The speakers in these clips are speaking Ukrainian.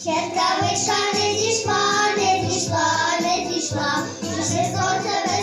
Ще та вишка не зійшла, не зійшла, не зійшла, що ж сонце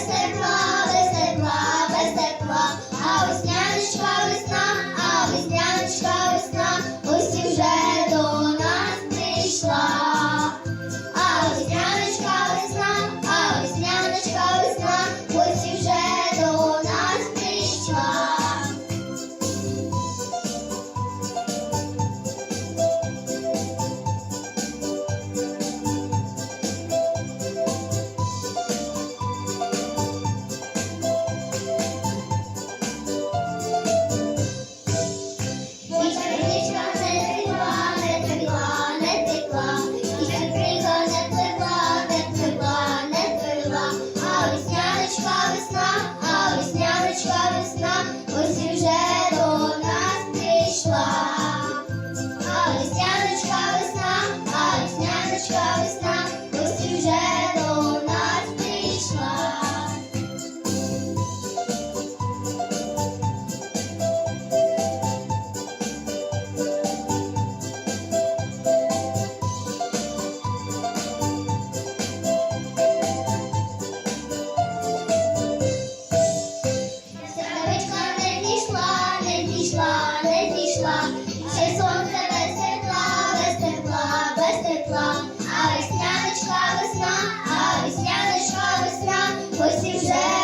весняночка весна. тепла, а весняночка весна, а весняночка весна, ось і вже.